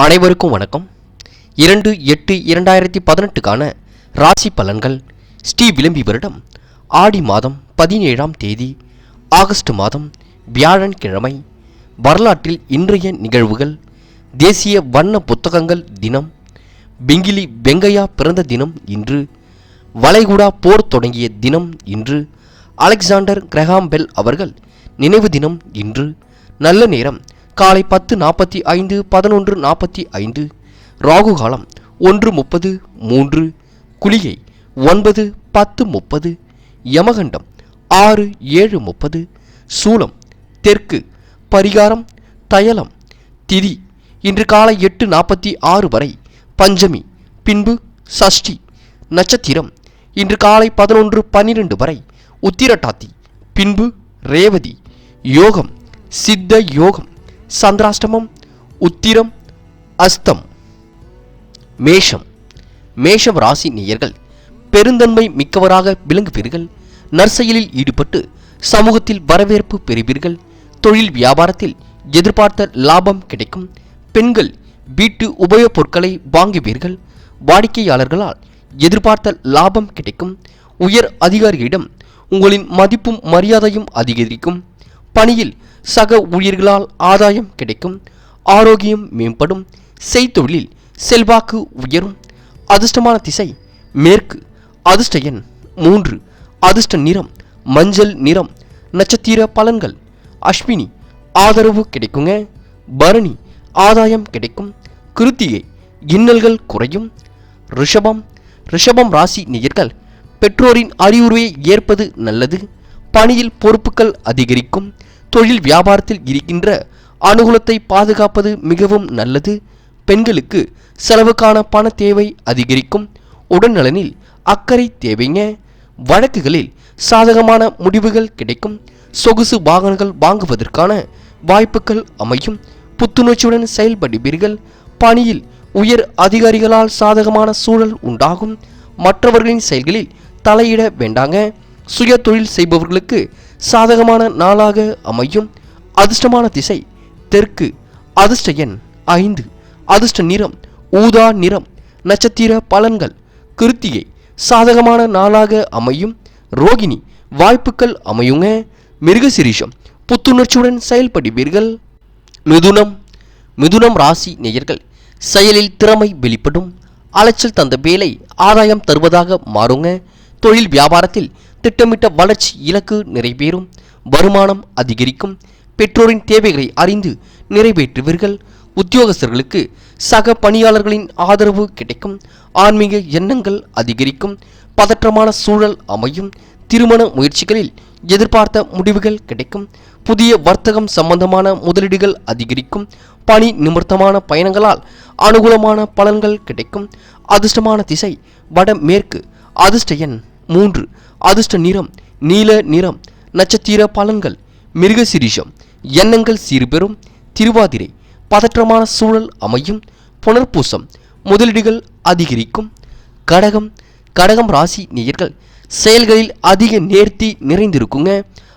அனைவருக்கும் வணக்கம். இரண்டு எட்டு இரண்டாயிரத்தி பதினெட்டுக்கான ராசி பலன்கள். ஸ்ரீ விளம்பி வருடம். ஆடி மாதம் பதினேழாம் தேதி ஆகஸ்ட் மாதம் வியாழன்கிழமை. வரலாற்றில் இன்றைய நிகழ்வுகள். தேசிய வண்ண புத்தகங்கள் தினம். பிங்கிலி வெங்கையா பிறந்த தினம் இன்று. வளைகுடா போர் தொடங்கிய தினம் இன்று. அலெக்சாண்டர் கிரஹாம் பெல் அவர்கள் நினைவு தினம் இன்று. நல்ல நேரம். காலை பத்து நாற்பத்தி ஐந்து பதினொன்று நாற்பத்தி ஐந்து ராகு காலம் ஒன்று முப்பது மூன்று குளிகை ஒன்பது பத்து முப்பது யமகண்டம் ஆறு ஏழு முப்பது சூலம் தெற்கு பரிகாரம் தயலம் திதி இன்று காலை எட்டு நாற்பத்தி ஆறு வரை பஞ்சமி பின்பு சஷ்டி நட்சத்திரம் இன்று காலை பதினொன்று பன்னிரண்டு வரை உத்திரட்டாத்தி பின்பு ரேவதி யோகம் சித்த யோகம். சந்திராஷ்டமம் உத்திரம் அஸ்தம் மேஷம். மேஷம் ராசி நேயர்கள் பெருந்தன்மை மிக்கவராக விளங்குவீர்கள். நற்செயலில் ஈடுபட்டு சமூகத்தில் வரவேற்பு பெறுவீர்கள். தொழில் வியாபாரத்தில் எதிர்பார்த்த லாபம் கிடைக்கும். பெண்கள் வீட்டு உபயோகப் பொருட்களை வாங்குவீர்கள். வாடிக்கையாளர்களால் எதிர்பார்த்த லாபம் கிடைக்கும். உயர் அதிகாரியிடம் உங்களின் மதிப்பும் மரியாதையும் அதிகரிக்கும். பணியில் சக ஊழியர்களால் ஆதாயம் கிடைக்கும் ஆரோக்கியம் மேம்படும் செய்தொழிலில் செல்வாக்கு உயரும். அதிர்ஷ்டமான திசை மேற்கு. அதிர்ஷ்ட எண் மூன்று. அதிர்ஷ்ட நிறம் மஞ்சள் நிறம். நட்சத்திர பலன்கள். அஸ்வினி ஆதரவு கிடைக்குங்க. பரணி ஆதாயம் கிடைக்கும். கிருத்திகை இன்னல்கள் குறையும். ரிஷபம். ரிஷபம் ராசி நேயர்கள் பெற்றோரின் அறிவுரையை ஏற்பது நல்லது. பணியில் பொறுப்புகள் அதிகரிக்கும். தொழில் வியாபாரத்தில் இருக்கின்ற அனுகூலத்தை பாதுகாப்பது மிகவும் நல்லது. பெண்களுக்கு செலவுக்கான பண தேவை அதிகரிக்கும். உடல்நலனில் அக்கறை தேவைங்க. வழக்குகளில் சாதகமான முடிவுகள் கிடைக்கும். சொகுசு வாகனங்கள் வாங்குவதற்கான வாய்ப்புகள் அமையும். புத்துணர்ச்சியுடன் செயல்படுவீர்கள். பணியில் உயர் அதிகாரிகளால் சாதகமான சூழல் உண்டாகும். மற்றவர்களின் செயல்களில் தலையிட வேண்டாங்க. சுய தொழில் செய்பவர்களுக்கு சாதகமான நாளாக அமையும். அதிர்ஷ்டமான திசை தெற்கு. அதிர்ஷ்ட எண் ஐந்து. அதிர்ஷ்ட நிறம் ஊதா நிறம். நட்சத்திர பலன்கள் கிருத்திகை. சாதகமான நாளாக அமையும். ரோகிணி வாய்ப்புகள் அமையுங்க. மிருகசிரீஷம் புத்துணர்ச்சியுடன் செயல்படுவீர்கள். மிதுனம் மிதுனம் ராசி நேயர்கள் செயலில் திறமை வெளிப்படும். அலைச்சல் தந்த வேலை ஆதாயம் தருவதாக மாறுங்க. தொழில் வியாபாரத்தில் திட்டமிட்ட வளர்ச்சி இலக்கு நிறைவேறும் வருமானம் அதிகரிக்கும். பெற்றோரின் தேவைகளை அறிந்து நிறைவேற்றுவீர்கள். உத்தியோகஸ்தர்களுக்கு சக பணியாளர்களின் ஆதரவு கிடைக்கும். ஆன்மீக எண்ணங்கள் அதிகரிக்கும். பதற்றமான சூழல் அமையும். திருமண முயற்சிகளில் எதிர்பார்த்த முடிவுகள் கிடைக்கும். புதிய வர்த்தகம் சம்பந்தமான முதலீடுகள் அதிகரிக்கும். பணி நிமித்தமான பயணங்களால் அனுகூலமான பலன்கள் கிடைக்கும். அதிர்ஷ்டமான திசை வட மேற்கு அதிர்ஷ்ட எண் மூன்று அதிர்ஷ்ட நிறம் நீல நிறம் நட்சத்திர பலன்கள் மிருகசிரிஷம் எண்ணங்கள் சீர்பெறும் திருவாதிரை பதற்றமான சூழல் அமையும் புனர்பூசம் முதலீடுகள் அதிகரிக்கும் கடகம் கடகம் ராசி நேயர்கள் செயல்களில் அதிக நேர்த்தி நிறைந்திருக்குங்க.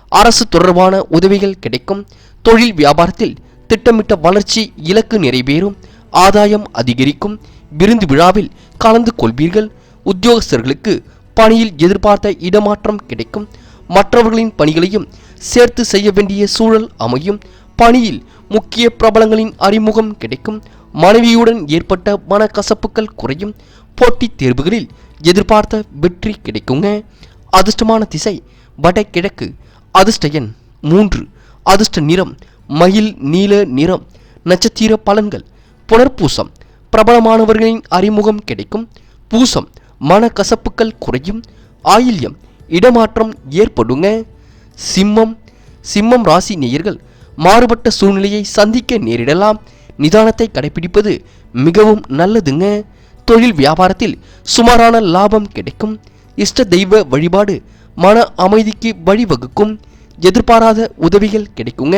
அரசு தொடர்பான உதவிகள் கிடைக்கும். தொழில் வியாபாரத்தில் திட்டமிட்ட வளர்ச்சி இலக்கு நிறைவேறும். ஆதாயம் அதிகரிக்கும். விருந்து விழாவில் கலந்து கொள்வீர்கள். உத்தியோகஸ்தர்களுக்கு பணியில் எதிர்பார்த்த இடமாற்றம் கிடைக்கும். மற்றவர்களின் பணிகளையும் சேர்த்து செய்ய வேண்டிய சூழல் அமையும். பணியில் முக்கிய பிரபலங்களின் அறிமுகம் கிடைக்கும். மனைவியுடன் ஏற்பட்ட மனக்கசப்புகள் குறையும். போட்டித் தேர்வுகளில் எதிர்பார்த்த வெற்றி கிடைக்குங்க. அதிர்ஷ்டமான திசை வடகிழக்கு. அதிர்ஷ்ட எண் மூன்று. அதிர்ஷ்ட நிறம் மயில் நீல நிறம். நட்சத்திர பலன்கள் புனர்பூசம். பிரபலமானவர்களின் அறிமுகம் கிடைக்கும். பூசம் மனக்கசப்புகள் குறையும் ஆயில்யம் இடமாற்றம் ஏற்படுங்க. சிம்மம் சிம்மம் ராசி நேயர்கள் மாறுபட்ட சூழ்நிலையை சந்திக்க நேரிடலாம். நிதானத்தை கடைபிடிப்பது மிகவும் நல்லதுங்க. தொழில் வியாபாரத்தில் சுமாரான லாபம் கிடைக்கும். இஷ்ட தெய்வ வழிபாடு மன அமைதிக்கு வழிவகுக்கும். எதிர்பாராத உதவிகள் கிடைக்குங்க.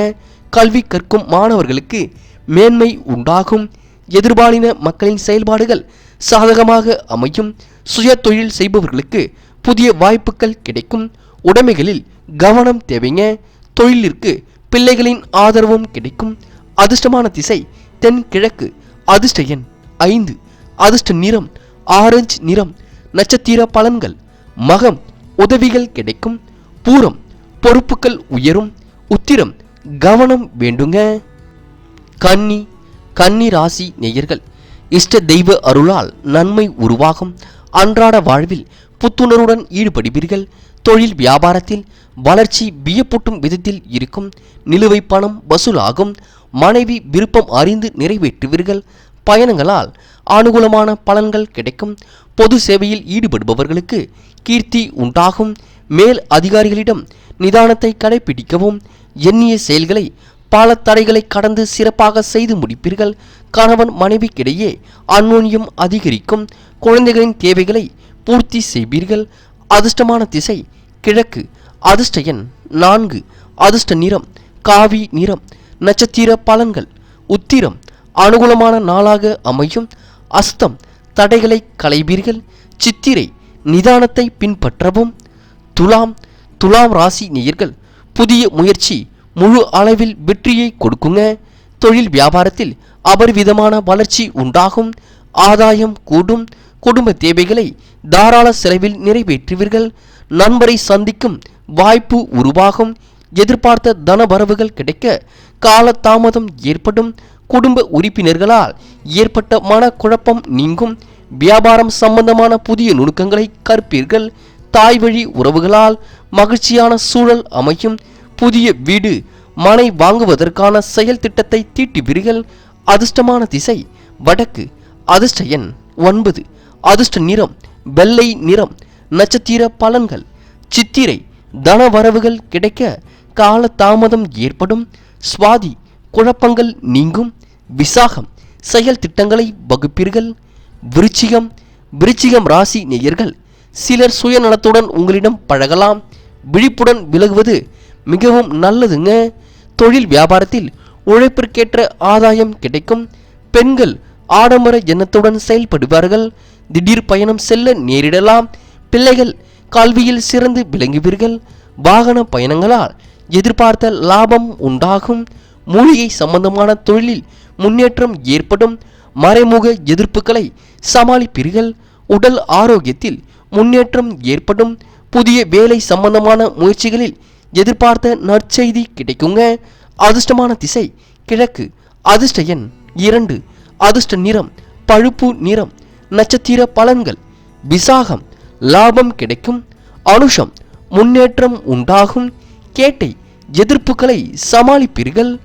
கல்வி கற்கும் மாணவர்களுக்கு மேன்மை உண்டாகும். எதிர்பாலின மக்களின் செயல்பாடுகள் சாதகமாக அமையும் சுய தொழில் செய்பவர்களுக்கு புதிய வாய்ப்புகள் கிடைக்கும். உடைமைகளில் கவனம் தேவைங்க. தொழிலிற்கு பிள்ளைகளின் ஆதரவும் கிடைக்கும். அதிர்ஷ்டமான திசை தென்கிழக்கு. அதிர்ஷ்ட எண் ஐந்து. அதிர்ஷ்ட நிறம் ஆரஞ்சு நிறம். நட்சத்திர பலன்கள் மகம் உதவிகள் கிடைக்கும். பூரம் பொறுப்புகள் உயரும். உத்திரம் கவனம் வேண்டுங்க. கன்னி கன்னி ராசி நேயர்கள் இஷ்ட தெய்வ அருளால் நன்மை உருவாகும். அன்றாட வாழ்வில் புத்துணர்வுடன் ஈடுபடுவீர்கள். தொழில் வியாபாரத்தில் வளர்ச்சி வியப்பூட்டும் விதத்தில் இருக்கும். நிலுவை பணம் வசூலாகும். மனைவி விருப்பம் அறிந்து நிறைவேற்றுவீர்கள். பயணங்களால் அனுகூலமான பலன்கள் கிடைக்கும். பொது சேவையில் ஈடுபடுபவர்களுக்கு கீர்த்தி உண்டாகும். மேல் அதிகாரிகளிடம் நிதானத்தை கடைபிடிக்கவும். எண்ணிய செயல்களை பல தடைகளை கடந்து சிறப்பாக செய்து முடிப்பீர்கள். கணவன் மனைவிக்கிடையே அந்யோன்யம் அதிகரிக்கும். குழந்தைகளின் தேவைகளை பூர்த்தி செய்வீர்கள். அதிர்ஷ்டமான திசை கிழக்கு. அதிர்ஷ்ட எண் நான்கு. அதிர்ஷ்ட நிறம் காவி நிறம். நட்சத்திர பலன்கள். உத்திரம் அனுகூலமான நாளாக அமையும். அஸ்தம் தடைகளை களைவீர்கள். சித்திரை நிதானத்தை பின்பற்றவும். துலாம் துலாம் ராசி நேயர்கள் புதிய முயற்சி முழு அளவில் வெற்றியை கொடுக்குங்க. தொழில் வியாபாரத்தில் அபரிவிதமான வளர்ச்சி உண்டாகும். ஆதாயம் கூடும். குடும்ப தேவைகளை தாராள செலவில் நிறைவேற்றுவீர்கள். நண்பரை சந்திக்கும் வாய்ப்பு உருவாகும். எதிர்பார்த்த தன வரவுகள் கிடைக்க கால தாமதம் ஏற்படும். குடும்ப உறுப்பினர்களால் ஏற்பட்ட மனக்குழப்பம் நீங்கும். வியாபாரம் சம்பந்தமான புதிய நுணுக்கங்களை கற்பீர்கள். தாய் வழி உறவுகளால் மகிழ்ச்சியான சூழல் அமையும். புதிய வீடு மனை வாங்குவதற்கான செயல் திட்டத்தை தீட்டுவீர்கள். அதிர்ஷ்டமான திசை வடக்கு அதிர்ஷ்ட எண் ஒன்பது. அதிர்ஷ்ட நிறம் வெள்ளை நிறம் நட்சத்திர பலன்கள். சித்திரை தன வரவுகள் கிடைக்க கால தாமதம் ஏற்படும். சுவாதி குழப்பங்கள் நீங்கும். விசாகம் செயல் திட்டங்களை வகுப்பீர்கள். விருச்சிகம் விருச்சிகம் ராசி நேயர்கள் சிலர் சுயநலத்துடன் உங்களிடம் பழகலாம். விழிப்புடன் விலகுவது மிகவும் நல்லதுங்க. தொழில் வியாபாரத்தில் உழைப்பிற்கேற்ற ஆதாயம் கிடைக்கும். பெண்கள் ஆடம்பர எண்ணத்துடன் செயல்படுவார்கள். திடீர் பயணம் செல்ல நேரிடலாம். பிள்ளைகள் கல்வியில் சிறந்து விளங்குவீர்கள். வாகன பயணங்களால் எதிர்பார்த்த லாபம் உண்டாகும். மூலிகை சம்பந்தமான தொழிலில் முன்னேற்றம் ஏற்படும். மறைமுக எதிர்ப்புகளை சமாளிப்பீர்கள். உடல் ஆரோக்கியத்தில் முன்னேற்றம் ஏற்படும். புதிய வேலை சம்பந்தமான முயற்சிகளில் எதிர்பார்த்த நற்செய்தி கிடைக்குங்க. அதிர்ஷ்டமான திசை கிழக்கு. அதிர்ஷ்ட எண் இரண்டு. அதிர்ஷ்ட நிறம் பழுப்பு நிறம். நட்சத்திர பலன்கள். விசாகம் லாபம் கிடைக்கும். அனுஷம் முன்னேற்றம் உண்டாகும். கேட்டை எதிர்ப்புகளை சமாளிப்பீர்கள்.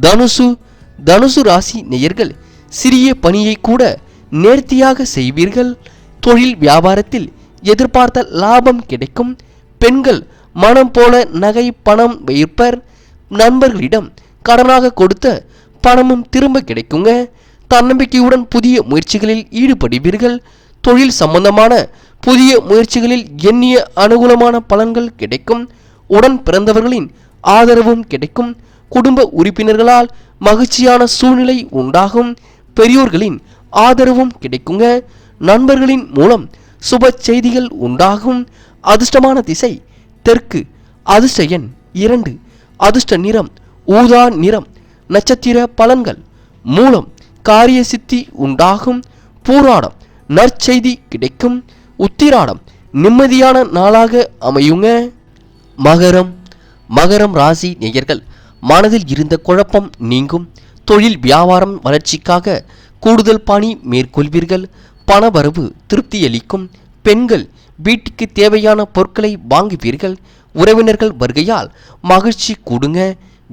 தனுசு தனுசு ராசி நேயர்கள் சிறிய பணியை கூட நேர்த்தியாக செய்வீர்கள். தொழில் வியாபாரத்தில் எதிர்பார்த்த லாபம் கிடைக்கும். பெண்கள் மனம் போல நகை பணம் வைப்பர். நண்பர்களிடம் கடனாக கொடுத்த பணமும் திரும்ப கிடைக்குங்க. தன்னம்பிக்கையுடன் புதிய முயற்சிகளில் ஈடுபடுவீர்கள். தொழில் சம்பந்தமான புதிய முயற்சிகளில் எண்ணிய அனுகூலமான பலன்கள் கிடைக்கும். உடன் பிறந்தவர்களின் ஆதரவும் கிடைக்கும். குடும்ப உறுப்பினர்களால் மகிழ்ச்சியான சூழ்நிலை உண்டாகும். பெரியோர்களின் ஆதரவும் கிடைக்குங்க. நண்பர்களின் மூலம் சுப செய்திகள் உண்டாகும். அதிர்ஷ்டமான திசை தெற்கு அதிர்ஷ்ட எண் இரண்டு. அதிர்ஷ்ட நிறம் ஊதா நிறம் நட்சத்திர பலன்கள். மூலம் காரிய சித்தி உண்டாகும் பூராடம் நற்செய்தி கிடைக்கும் உத்திராடம் நிம்மதியான நாளாக அமையுங்க. மகரம் மகரம் ராசி நேயர்கள் மனதில் இருந்த குழப்பம் நீங்கும். தொழில் வியாபாரம் வளர்ச்சிக்காக கூடுதல் பணி மேற்கொள்வீர்கள். பணவரவு திருப்தியளிக்கும். பெண்கள் வீட்டுக்கு தேவையான பொருட்களை வாங்குவீர்கள். உறவினர்கள் வருகையால் மகிழ்ச்சி கூடுங்க.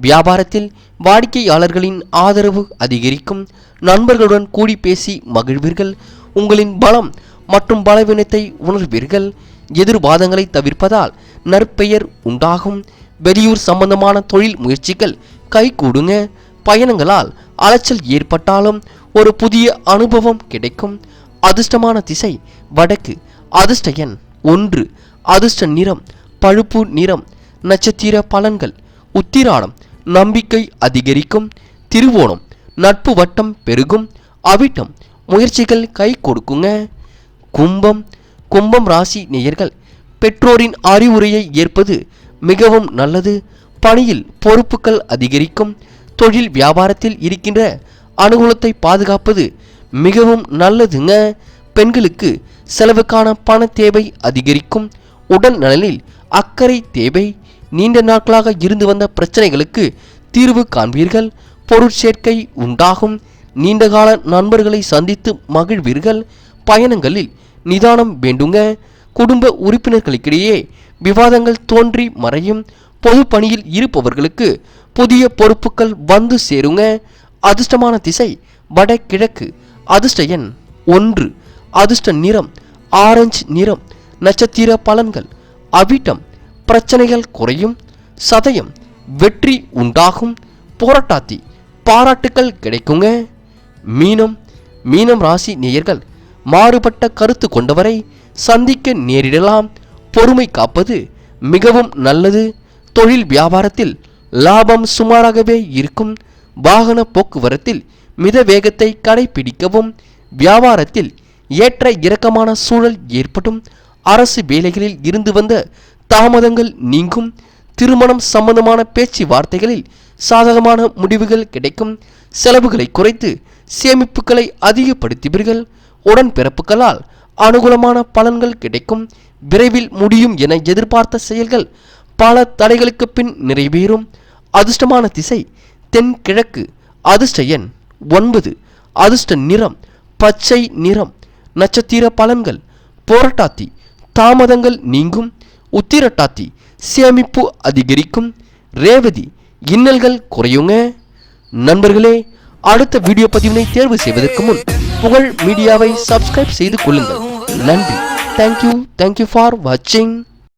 வியாபாரத்தில் வாடிக்கையாளர்களின் ஆதரவு அதிகரிக்கும். நண்பர்களுடன் கூடி பேசி மகிழ்வீர்கள். உங்களின் பலம் மற்றும் பலவீனத்தை உணர்வீர்கள். எதிர்வாதங்களை தவிர்ப்பதால் நற்பெயர் உண்டாகும். வெளியூர் சம்பந்தமான தொழில் முயற்சிகள் கைகூடுங்க. பயணங்களால் அலைச்சல் ஏற்பட்டாலும் ஒரு புதிய அனுபவம் கிடைக்கும். அதிர்ஷ்டமான திசை வடக்கு. அதிர்ஷ்ட எண் ஒன்று. அதிர்ஷ்ட நிறம் பழுப்பு நிறம் நட்சத்திர பலன்கள் உத்திராடம் நம்பிக்கை அதிகரிக்கும் திருவோணம் நட்பு வட்டம் பெருகும் அவிட்டம் முயற்சிகள் கை கொடுக்குங்க. கும்பம் கும்பம் ராசி நேயர்கள் பெற்றோரின் அறிவுரையை ஏற்பது மிகவும் நல்லது. பணியில் பொறுப்புகள் அதிகரிக்கும் தொழில் வியாபாரத்தில் இருக்கின்ற அனுகூலத்தை பாதுகாப்பது மிகவும் நல்லதுங்க. பெண்களுக்கு செலவுக்கான பண தேவை அதிகரிக்கும் உடல் நலனில் அக்கறை தேவை நீண்ட நாட்களாக இருந்து வந்த பிரச்சனைகளுக்கு தீர்வு காண்பீர்கள். பொருட்சேர்க்கை உண்டாகும். நீண்டகால நண்பர்களை சந்தித்து மகிழ்வீர்கள். பயணங்களில் நிதானம் வேண்டுங்க. குடும்ப உறுப்பினர்களுக்கிடையே விவாதங்கள் தோன்றி மறையும். பொது பணியில் இருப்பவர்களுக்கு புதிய பொறுப்புகள் வந்து சேருங்க. அதிர்ஷ்டமான திசை வடகிழக்கு. அதிர்ஷ்ட எண் ஒன்று. அதிர்ஷ்ட நிறம் ஆரஞ்சு நிறம். நட்சத்திர பலன்கள். அவிட்டம் பிரச்சனைகள் குறையும் சதயம் வெற்றி உண்டாகும். போராட்டாத்தி பாராட்டுக்கள் கிடைக்குங்க. மீனம் மீனம் ராசி நேயர்கள் மாறுபட்ட கருத்து கொண்டவரை சந்திக்க நேரிடலாம். பொறுமை காப்பது மிகவும் நல்லது. தொழில் வியாபாரத்தில் லாபம் சுமாராகவே இருக்கும். வாகன போக்குவரத்தில் மித வேகத்தை கடைபிடிக்கவும். வியாபாரத்தில் ஏற்ற இறக்கமான சூழல் ஏற்படும். அரசு வேலைகளில் இருந்து வந்த தாமதங்கள் நீங்கும். திருமணம் சம்பந்தமான பேச்சுவார்த்தைகளில் சாதகமான முடிவுகள் கிடைக்கும். செலவுகளை குறைத்து சேமிப்புகளை அதிகப்படுத்துவீர்கள். உடன்பிறப்புகளால் அனுகூலமான பலன்கள் கிடைக்கும். விரைவில் முடியும் என எதிர்பார்த்த செயல்கள் பல தடைகளுக்கு பின் நிறைவேறும். அதிர்ஷ்டமான திசை தென்கிழக்கு. அதிர்ஷ்ட எண் ஒன்பது. அதிர்ஷ்ட நிறம் பச்சை நிறம். நட்சத்திர பலன்கள். போராட்டாத்தி தாமதங்கள் நீங்கும். உத்திரட்டாத்தி சேமிப்பு அதிகரிக்கும். ரேவதி இன்னல்கள் குறையுங்க. நண்பர்களே அடுத்த வீடியோ பதிவினை தேர்வு செய்வதற்கு முன் புகழ் மீடியாவை சப்ஸ்கிரைப் செய்து கொள்ளுங்கள். நன்றி. தேங்க்யூ தேங்க்யூ ஃபார் வாட்சிங்